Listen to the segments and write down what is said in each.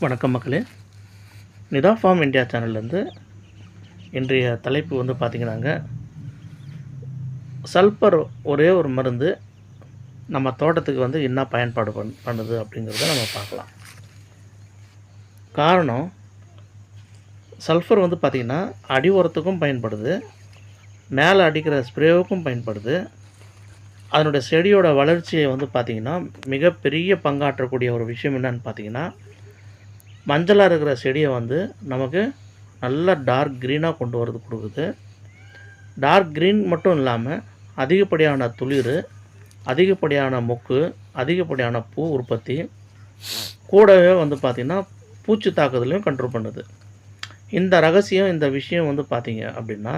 வணக்கம் மக்களே. Nita form India சேனல்லேருந்து இன்றைய தலைப்பு வந்து பார்த்திங்கன்னாங்க சல்பர் ஒரே ஒரு மருந்து நம்ம தோட்டத்துக்கு வந்து என்ன பயன்பாடு பண் பண்ணுது அப்படிங்கிறத நம்ம பார்க்கலாம். காரணம் சல்ஃபர் வந்து பார்த்திங்கன்னா அடி உரத்துக்கும் பயன்படுது மேலே அடிக்கிற ஸ்ப்ரேவுக்கும் பயன்படுது. அதனுடைய செடியோட வளர்ச்சியை வந்து பார்த்திங்கன்னா மிகப்பெரிய பங்காற்றக்கூடிய ஒரு விஷயம் என்னன்னு பார்த்தீங்கன்னா மஞ்சளாக இருக்கிற செடியை வந்து நமக்கு நல்லா டார்க் க்ரீனாக கொண்டு வரது கொடுக்குது. டார்க் க்ரீன் மட்டும் இல்லாமல் அதிகப்படியான துளிர் அதிகப்படியான மொக்கு அதிகப்படியான பூ உற்பத்தி கூடவே வந்து பார்த்திங்கன்னா பூச்சி தாக்குதலையும் கண்ட்ரோல் பண்ணுது. இந்த ரகசியம் இந்த விஷயம் வந்து பார்த்திங்க அப்படின்னா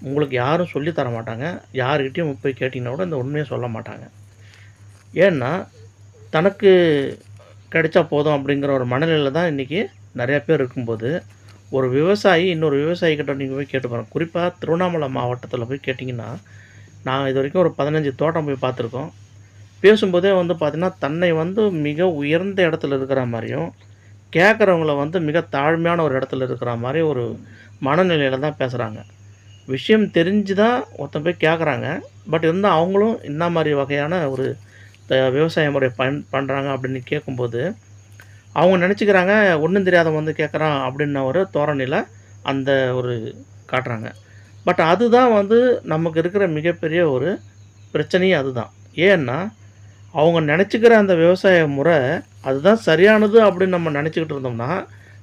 உங்களுக்கு யாரும் சொல்லித் தர மாட்டாங்க. யார்கிட்டையும் போய் கேட்டிங்கன்னா கூட இந்த உண்மையை சொல்ல மாட்டாங்க. ஏன்னா தனக்கு கிடைச்சா போதும் அப்படிங்கிற ஒரு மனநிலையில் தான் இன்றைக்கி நிறையா பேர் இருக்கும்போது ஒரு விவசாயி இன்னொரு விவசாயி கிட்ட நீங்கள் போய் கேட்டு பாருங்கள் குறிப்பாக திருவண்ணாமலை மாவட்டத்தில் போய் கேட்டிங்கன்னா நான் இது வரைக்கும் ஒரு பதினஞ்சு தோட்டம் போய் பார்த்துருக்கோம். பேசும்போதே வந்து பார்த்திங்கன்னா தன்னை வந்து மிக உயர்ந்த இடத்துல இருக்கிற மாதிரியும் கேட்குறவங்கள வந்து மிக தாழ்மையான ஒரு இடத்துல இருக்கிற மாதிரி ஒரு மனநிலையில் தான் பேசுகிறாங்க விஷயம் தெரிஞ்சு தான் ஒருத்தன் போய் கேட்குறாங்க பட் இருந்தால் அவங்களும் என்ன மாதிரி வகையான ஒரு விவசாய முறை பயன் பண்ணுறாங்க அப்படின்னு கேட்கும்போது அவங்க நினச்சிக்கிறாங்க ஒன்றும் தெரியாதவன் வந்து கேட்குறான் அப்படின்ன ஒரு தோரணையில் அந்த ஒரு காட்டுறாங்க. பட் அதுதான் வந்து நமக்கு இருக்கிற மிகப்பெரிய ஒரு பிரச்சனையே அதுதான். ஏன்னா அவங்க நினச்சிக்கிற அந்த விவசாய முறை அதுதான் சரியானது அப்படின்னு நம்ம நினச்சிக்கிட்டு இருந்தோம்னா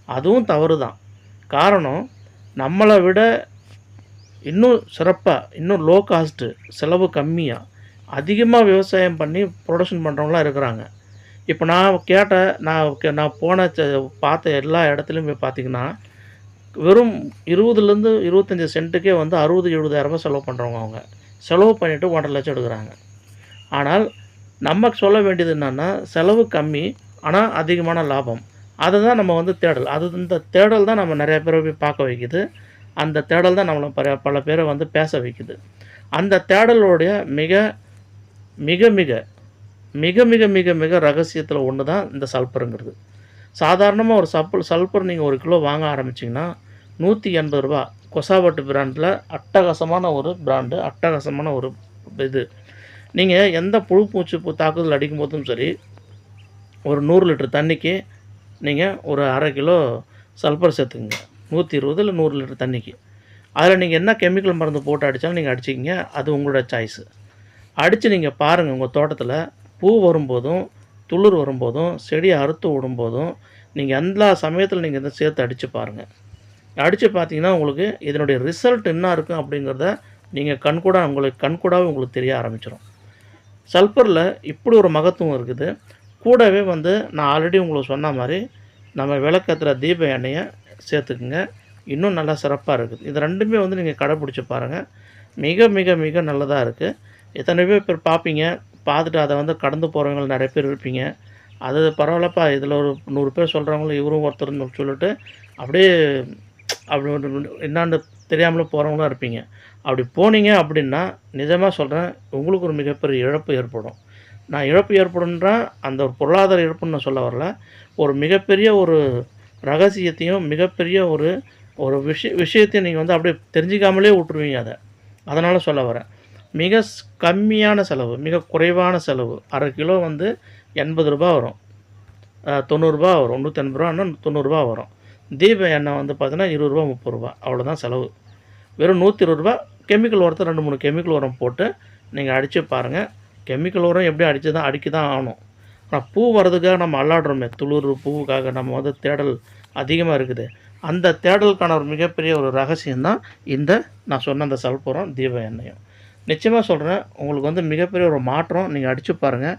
அதுவும் தவறு தான் காரணம் நம்மளை விட இன்னும் சிறப்பாக இன்னும் லோ காஸ்ட்டு செலவு கம்மியாக அதிகமாக விவசாயம் பண்ணி ப்ரொடக்ஷன் பண்ணுறவங்களாம் இருக்கிறாங்க. இப்போ நான் கேட்ட நான் நான் போன பார்த்த எல்லா இடத்துலையுமே பார்த்திங்கன்னா வெறும் இருபதுலேருந்து இருபத்தஞ்சி சென்ட்டுக்கே வந்து அறுபது எழுபதாயிரரூபா செலவு பண்ணுறவங்க அவங்க. செலவு பண்ணிவிட்டு ஒன்றரை லட்சம் எடுக்கிறாங்க. ஆனால் நமக்கு சொல்ல வேண்டியது என்னென்னா செலவு கம்மி ஆனால் அதிகமான லாபம். அதை தான் நம்ம வந்து தேடல். அது இந்த தேடல் தான் நம்ம நிறைய பேரை போய் பார்க்க வைக்குது. அந்த தேடல் தான் நம்மளை பல பல பேரை வந்து பேச வைக்குது. அந்த தேடலுடைய மிக மிக மிக மிக மிக மிக மிக ரகசியத்தில் ஒன்று தான் இந்த சல்பருங்கிறது. சாதாரணமாக ஒரு சப்பல் சல்பர் நீங்கள் ஒரு கிலோ வாங்க ஆரம்பிச்சிங்கன்னா நூற்றி எண்பது ரூபா. கொசாபட்டு பிராண்டில் அட்டகாசமான ஒரு பிராண்டு அட்டகாசமான ஒரு இது. நீங்கள் எந்த புழு பூச்சி தாக்குதல் அடிக்கும் போதும் சரி ஒரு நூறு லிட்டர் தண்ணிக்கு நீங்கள் ஒரு அரை கிலோ சல்பர் சேர்த்துக்குங்க. நூற்றி இருபது இல்லை நூறு லிட்டர் தண்ணிக்கு. அதில் நீங்கள் என்ன கெமிக்கல் மருந்து போட்டு அடித்தாலும் நீங்கள் அடிச்சிக்கிங்க. அது உங்களோட சாய்ஸு. அடித்து நீங்கள் பாருங்கள் உங்கள் தோட்டத்தில். பூ வரும்போதும் துளிர் வரும்போதும் செடியை அறுத்து விடும்போதும் நீங்கள் எல்லா சமயத்தில் நீங்கள் இதை சேர்த்து அடித்து பாருங்கள் அடித்து பார்த்தீங்கன்னா உங்களுக்கு இதனுடைய ரிசல்ட் என்ன இருக்கும் அப்படிங்கிறத நீங்கள் கண்கூட உங்களுக்கு கண்கூடாவே உங்களுக்கு தெரிய ஆரம்பிச்சிடும் சல்பரில் இப்படி ஒரு மகத்துவம் இருக்குது. கூடவே வந்து நான் ஆல்ரெடி உங்களுக்கு சொன்ன மாதிரி நம்ம விளக்கத்துல தீப எண்ணெயை சேர்த்துக்குங்க. இன்னும் நல்லா சிறப்பாக இருக்குது. இது ரெண்டுமே வந்து நீங்கள் கடைப்பிடிச்சி பாருங்கள் மிக மிக மிக நல்லதாக இருக்குது எத்தனை பேர் பார்ப்பீங்க. பார்த்துட்டு அதை வந்து கடந்து போகிறவங்க நிறைய பேர் இருப்பீங்க. அது பரவாயில்லப்பா இதில் ஒரு நூறு பேர் சொல்கிறவங்களும் இவரும் ஒருத்தர்னு சொல்லிட்டு அப்படியே அப்படி என்னான்னு தெரியாமலும் போகிறவங்களும் இருப்பீங்க. அப்படி போனீங்க அப்படின்னா நிஜமாக சொல்கிறேன் உங்களுக்கு ஒரு மிகப்பெரிய இழப்பு ஏற்படும். நான் இழப்பு ஏற்படுன்றா அந்த ஒரு பொருளாதார இழப்புன்னு நான் சொல்ல வரல. ஒரு மிகப்பெரிய ஒரு ரகசியத்தையும் மிகப்பெரிய ஒரு ஒரு விஷய விஷயத்தையும் நீங்கள் வந்து அப்படியே தெரிஞ்சிக்காமலே விட்டுருவீங்க அதை. அதனால் சொல்ல வரேன். மிக கம்மியான செலவு மிக குறைவான செலவு. அரை கிலோ வந்து எண்பது ரூபா வரும். தொண்ணூறுரூபா வரும். நூற்றி எண்பது ரூபான்னா தொண்ணூறுரூபா வரும். தீப எண்ணெய் வந்து பார்த்தீங்கன்னா இருபது ரூபா முப்பது ரூபா. அவ்வளோதான் செலவு. வெறும் நூற்றி இருபது ரூபா கெமிக்கல் உரத்தை ரெண்டு மூணு கெமிக்கல் உரம் போட்டு நீங்கள் அடித்து பாருங்கள் கெமிக்கல் உரம் எப்படி அடித்து தான் அடிக்க தான் ஆகணும். ஆனால் பூ வர்றதுக்காக நம்ம அல்லாடுறோமே. துளிர் பூவுக்காக நம்ம வந்து தேடல் அதிகமாக இருக்குது. அந்த தேடலுக்கான ஒரு மிகப்பெரிய ஒரு ரகசியம்தான் இந்த நான் சொன்ன அந்த சல்புரம் தீப எண்ணெயும். நிச்சயமாக சொல்கிறேன் உங்களுக்கு வந்து மிகப்பெரிய ஒரு மாற்றம் நீங்கள் அடித்து பாருங்கள்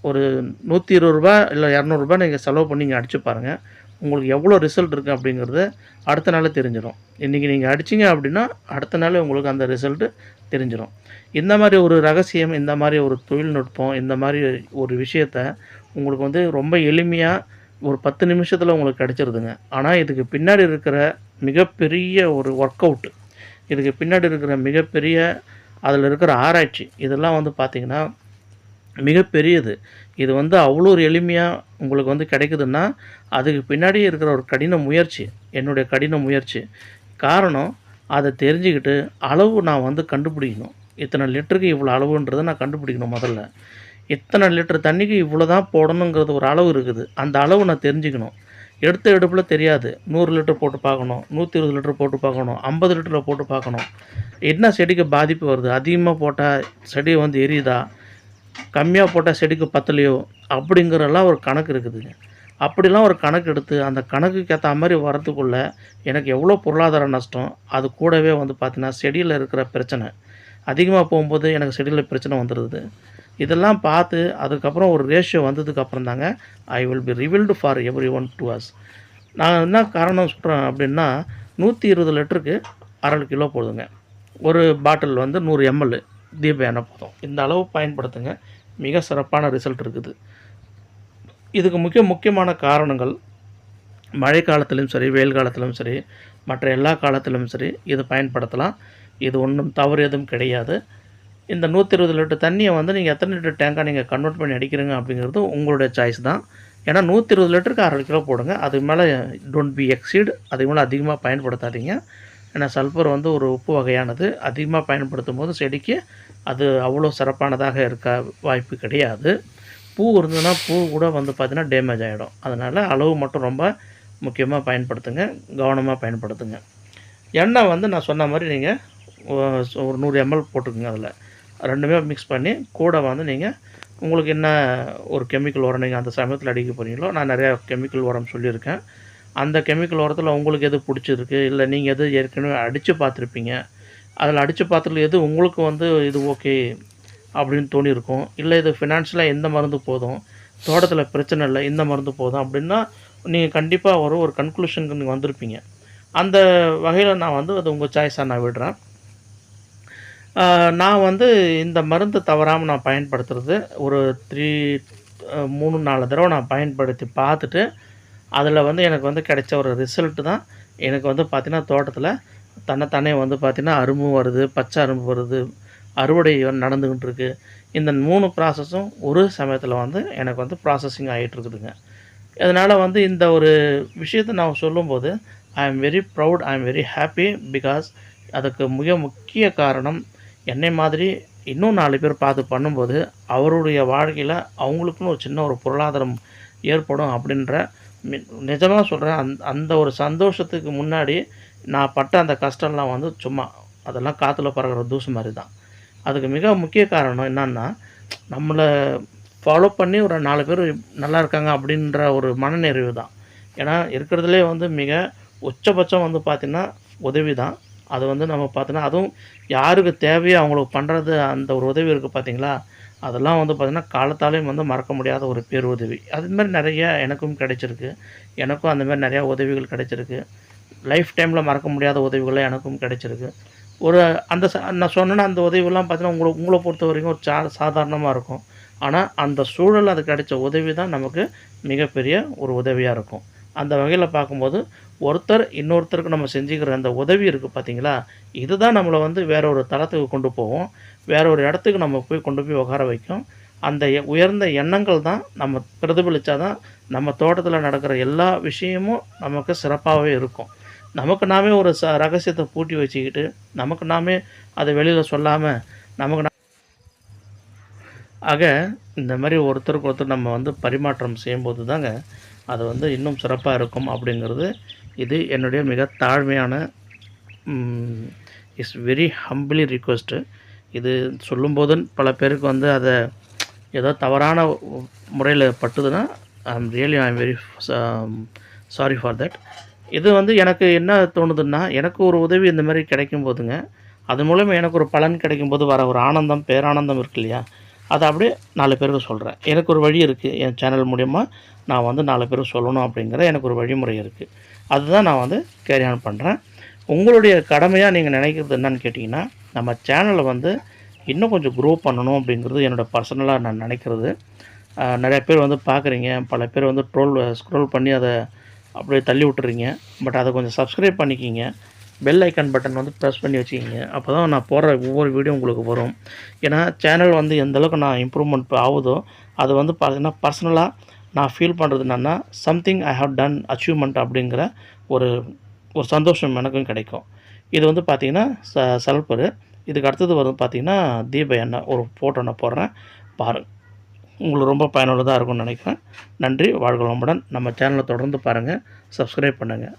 ஒரு நூற்றி இருபது ரூபா இல்லை இரநூறுபா நீங்கள் செலவு பண்ணி நீங்கள் அடித்து பாருங்கள் உங்களுக்கு எவ்வளோ ரிசல்ட் இருக்குது அப்படிங்கிறது அடுத்த நாளே தெரிஞ்சிடும் இன்றைக்கி நீங்கள் அடிச்சிங்க அப்படின்னா அடுத்த நாளே உங்களுக்கு அந்த ரிசல்ட்டு தெரிஞ்சிடும் இந்த மாதிரி ஒரு ரகசியம் இந்த மாதிரி ஒரு தொழில்நுட்பம் இந்த மாதிரி ஒரு விஷயத்த உங்களுக்கு வந்து ரொம்ப எளிமையாக ஒரு பத்து நிமிஷத்தில் உங்களுக்கு கிடச்சிருதுங்க. ஆனால் இதுக்கு பின்னாடி இருக்கிற மிகப்பெரிய ஒரு ஒர்க் அவுட்டு இதுக்கு பின்னாடி இருக்கிற மிகப்பெரிய அதில் இருக்கிற ஆராய்ச்சி இதெல்லாம் வந்து பார்த்திங்கன்னா மிகப்பெரியது. இது வந்து அவ்வளோ ஒரு எளிமையாக உங்களுக்கு வந்து கிடைக்குதுன்னா அதுக்கு பின்னாடி இருக்கிற ஒரு கடின முயற்சி என்னுடைய கடின முயற்சி. காரணம் அதை தெரிஞ்சுக்கிட்டு அளவு நான் வந்து கண்டுபிடிக்கணும். இத்தனை லிட்டருக்கு இவ்வளோ அளவுன்றதை நான் கண்டுபிடிக்கணும் முதல்ல. இத்தனை லிட்டர் தண்ணிக்கு இவ்வளோ தான் போடணுங்கிறது ஒரு அளவு இருக்குது. அந்த அளவு நான் தெரிஞ்சுக்கணும். எடுத்த எடுப்பில் தெரியாது. நூறு லிட்டர் போட்டு பார்க்கணும் நூற்றி இருபது லிட்டர் போட்டு பார்க்கணும் ஐம்பது லிட்டரில் போட்டு பார்க்கணும். என்ன செடிக்கு பாதிப்பு வருது? அதிகமாக போட்டால் செடி வந்து எரியுதா? கம்மியாக போட்டால் செடிக்கு பத்தலையோ? அப்படிங்கிறலாம் ஒரு கணக்கு இருக்குதுங்க. அப்படிலாம் ஒரு கணக்கு எடுத்து அந்த கணக்குக்கு ஏற்ற மாதிரி வரதுக்குள்ள எனக்கு எவ்வளோ பொருளாதார நஷ்டம்? அது கூடவே வந்து பார்த்தீங்கன்னா செடியில் இருக்கிற பிரச்சனை. அதிகமாக போகும்போது எனக்கு செடியில் பிரச்சனை வந்துடுது இதெல்லாம் பார்த்து அதுக்கப்புறம் ஒரு ரேஷியோ வந்ததுக்கப்புறம் தாங்க I will be revealed for every one to us நான் என்ன காரணம் சொல்கிறேன் அப்படின்னா நூற்றி இருபது லிட்டருக்கு அரை கிலோ போதுங்க. ஒரு பாட்டில் வந்து நூறு எம்எல் தீப எண்ணெய் போதும். இந்த அளவு பயன்படுத்துங்க. மிக சிறப்பான ரிசல்ட் இருக்குது. இதுக்கு முக்கிய முக்கியமான காரணங்கள் மழை காலத்திலும் சரி வெயில் காலத்திலும் சரி மற்ற எல்லா காலத்திலும் சரி இது பயன்படுத்தலாம். இது ஒன்றும் தவறு எதுவும் கிடையாது. இந்த நூற்றி இருபது லிட்டர் தண்ணியை வந்து நீங்கள் எத்தனை லிட்டர் டேங்காக நீங்கள் கன்வெர்ட் பண்ணி அடிக்கிறீங்க அப்படிங்கிறது உங்களுடைய சாய்ஸ் தான். ஏன்னா நூற்றி இருபது லிட்டருக்கு அரை கிலோ போடுங்க. அதுக்கு மேலே டோன்ட் பி எக்ஸீட் அதுக்கு மேலே அதிகமாக பயன்படுத்தாதீங்க. ஏன்னா சல்ஃபர் வந்து ஒரு உப்பு வகையானது. அதிகமாக பயன்படுத்தும் போது செடிக்கு அது அவ்வளோ சிறப்பானதாக இருக்க வாய்ப்பு கிடையாது. பூ இருந்ததுன்னா பூ கூட வந்து பார்த்திங்கன்னா டேமேஜ் ஆகிடும் அதனால் அளவு மட்டும் ரொம்ப முக்கியமாக பயன்படுத்துங்க. கவனமாக பயன்படுத்துங்க. எண்ணெய் வந்து நான் சொன்ன மாதிரி நீங்கள் ஒரு நூறு எம்எல் போட்டுக்குங்க அதில். ரெண்டுமே மிக்ஸ் பண்ணி கூட வந்து நீங்கள் உங்களுக்கு என்ன ஒரு கெமிக்கல் உரம் நீங்கள் அந்த சமயத்தில் அடிக்க போகிறீங்களோ நான் நிறையா கெமிக்கல் உரம் சொல்லியிருக்கேன். அந்த கெமிக்கல் உரத்தில் உங்களுக்கு எது பிடிச்சிருக்கு? இல்லை நீங்கள் எது ஏற்கனவே அடித்து பார்த்துருப்பீங்க. அதில் அடித்து பார்த்துல எது உங்களுக்கு வந்து இது ஓகே அப்படின்னு தோணியிருக்கும். இல்லை இது ஃபினான்ஷியலாக எந்த மருந்து போதும். தோட்டத்தில் பிரச்சனை இல்லை இந்த மருந்து போதும் அப்படின்னா நீங்கள் கண்டிப்பாக ஒரு ஒரு கன்க்ளூஷனுக்கு நீங்கள் வந்திருப்பீங்க. அந்த வகையில் நான் வந்து அது உங்கள் சாய்ஸாக நான் விடுறேன். நான் வந்து இந்த மருந்து தவறாமல் நான் பயன்படுத்துறது ஒரு த்ரீ மூணு நாலு தடவை நான் பயன்படுத்தி பார்த்துட்டு அதில் வந்து எனக்கு வந்து கிடைச்ச ஒரு ரிசல்ட்டு தான். எனக்கு வந்து பார்த்திங்கன்னா தோட்டத்தில் தன்னைத்தானே வந்து பார்த்திங்கன்னா அரும்பு வருது பச்சை அரும்பு வருது அறுவடை நடந்துக்கிட்டு இருக்குது இந்த மூணு ப்ராசஸும் ஒரு சமயத்தில் வந்து எனக்கு வந்து ப்ராசஸிங் ஆகிட்டு இருக்குதுங்க. அதனால் வந்து இந்த ஒரு விஷயத்தை நான் சொல்லும்போது I am very proud I am very happy because அதுக்கு மிக முக்கிய காரணம் என்னை மாதிரி இன்னும் நாலு பேர் பார்த்து பண்ணும்போது அவருடைய வாழ்க்கையில் அவங்களுக்குன்னு ஒரு சின்ன ஒரு பொருளாதாரம் ஏற்படும் அப்படின்ற நிஜமாக சொல்கிறேன் அந் அந்த ஒரு சந்தோஷத்துக்கு முன்னாடி நான் பட்ட அந்த கஷ்டம்லாம் வந்து சும்மா அதெல்லாம் காற்றுல பறக்கிற தூசு மாதிரி தான். அதுக்கு மிக முக்கிய காரணம் என்னன்னா நம்மளை ஃபாலோ பண்ணி ஒரு நாலு பேர் நல்லா இருக்காங்க அப்படின்ற ஒரு மனநிறைவு தான். ஏன்னா இருக்கிறதுலே வந்து மிக உச்சபட்சம் வந்து பார்த்திங்கன்னா உதவி தான். அது வந்து நம்ம பார்த்தோன்னா அதுவும் யாருக்கு தேவையோ அவங்களுக்கு பண்ணுறது அந்த ஒரு உதவி இருக்குது பார்த்தீங்களா? அதெல்லாம் வந்து பார்த்திங்கன்னா காலத்தாலேயும் வந்து மறக்க முடியாத ஒரு பேருதவி. அதுமாதிரி நிறைய எனக்கும் கிடைச்சிருக்கு. எனக்கும் அந்தமாதிரி நிறையா உதவிகள் கிடைச்சிருக்கு. லைஃப் டைமில் மறக்க முடியாத உதவிகள் எனக்கும் கிடைச்சிருக்கு. ஒரு அந்த ச நான் சொன்னேன்னா அந்த உதவிலாம் பார்த்தீங்கன்னா உங்களை உங்களை பொறுத்த வரைக்கும் ஒரு சா சாதாரணமாக இருக்கும். ஆனால் அந்த சூழல் அது கிடைச்ச உதவி தான் நமக்கு மிகப்பெரிய ஒரு உதவியாக இருக்கும். அந்த வகையில் பார்க்கும்போது ஒருத்தர் இன்னொருத்தருக்கு நம்ம செஞ்சுக்கிற அந்த உதவி இருக்குது பார்த்தீங்களா இதுதான் நம்மளை வந்து வேற ஒரு தளத்துக்கு கொண்டு போவோம் வேற ஒரு இடத்துக்கு நம்ம போய் கொண்டு போய் உட்கார வைக்கும். அந்த எ- உயர்ந்த எண்ணங்கள் தான் நம்ம பிரதிபலித்தா தான் நம்ம தோட்டத்தில் நடக்கிற எல்லா விஷயமும் நமக்கு சிறப்பாகவே இருக்கும். நமக்கு நாமே ஒரு ச ரகசியத்தை பூட்டி வச்சுக்கிட்டு நமக்கு நாமே அதை வெளியில் சொல்லாமல் நமக்கு ஆக இந்த மாதிரி ஒருத்தருக்கு ஒருத்தர் நம்ம வந்து பரிமாற்றம் செய்யும்போது தாங்க அது வந்து இன்னும் சிறப்பாக இருக்கும் அப்படிங்கிறது இது என்னுடைய மிக தாழ்மையான இஸ் வெரி ஹம்பிளி ரிக்வெஸ்ட்டு இது சொல்லும்போது பல பேருக்கு வந்து அதை ஏதோ தவறான முறையில் பட்டுதுன்னா I I'm really I'm very sorry for that இது வந்து எனக்கு என்ன தோணுதுன்னா எனக்கு ஒரு உதவி இந்த மாதிரி கிடைக்கும் போதுங்க அது மூலமாக எனக்கு ஒரு பலன் கிடைக்கும் போது வர ஒரு ஆனந்தம் பேரானந்தம் இருக்கு இல்லையா? அதை அப்படியே நாலு பேருக்கு சொல்கிறேன் எனக்கு ஒரு வழி இருக்குது என் சேனல் மூலயமா நான் வந்து நாலு பேருக்கு சொல்லணும் அப்படிங்கிற எனக்கு ஒரு வழிமுறை இருக்குது அதுதான் நான் வந்து கேரி ஆன் பண்ணுறேன் உங்களுடைய கடமையாக நீங்கள் நினைக்கிறது என்னன்னு கேட்டிங்கன்னா நம்ம சேனலை வந்து இன்னும் கொஞ்சம் க்ரோ பண்ணணும் அப்படிங்கிறது என்னோடய பர்சனலாக நான் நினைக்கிறது. நிறைய பேர் வந்து பார்க்குறீங்க. பல பேர் வந்து ட்ரோல் ஸ்க்ரோல் பண்ணி அதை அப்படியே தள்ளி விட்டுறீங்க. பட் அதை கொஞ்சம் சப்ஸ்கிரைப் பண்ணிக்கிங்க. பெல் ஐக்கான் பட்டன் வந்து ப்ரெஸ் பண்ணி வச்சுக்கிங்க. அப்போ தான் நான் போடுற ஒவ்வொரு வீடியோ உங்களுக்கு வரும். ஏன்னா சேனல் வந்து எந்த அளவுக்கு நான் இம்ப்ரூவ்மெண்ட் ஆகுதோ அது வந்து பார்த்திங்கன்னா பர்சனலாக நான் ஃபீல் பண்ணுறது என்னென்னா something I have done achievement அப்படிங்கிற ஒரு ஒரு சந்தோஷம் எனக்கும் கிடைக்கும். இது வந்து பார்த்திங்கன்னா ச சல்பரு இதுக்கு அடுத்தது வந்து பார்த்திங்கன்னா தீப எண்ணெய் ஒரு ஃபோட்டோ நான் போடுறேன். பாருங்கள் உங்களுக்கு ரொம்ப பயனுள்ளதாக இருக்கும்னு நினைக்கிறேன். நன்றி வாழ்க வளமுடன். நம்ம சேனலை தொடர்ந்து பாருங்கள் சப்ஸ்கிரைப் பண்ணுங்கள்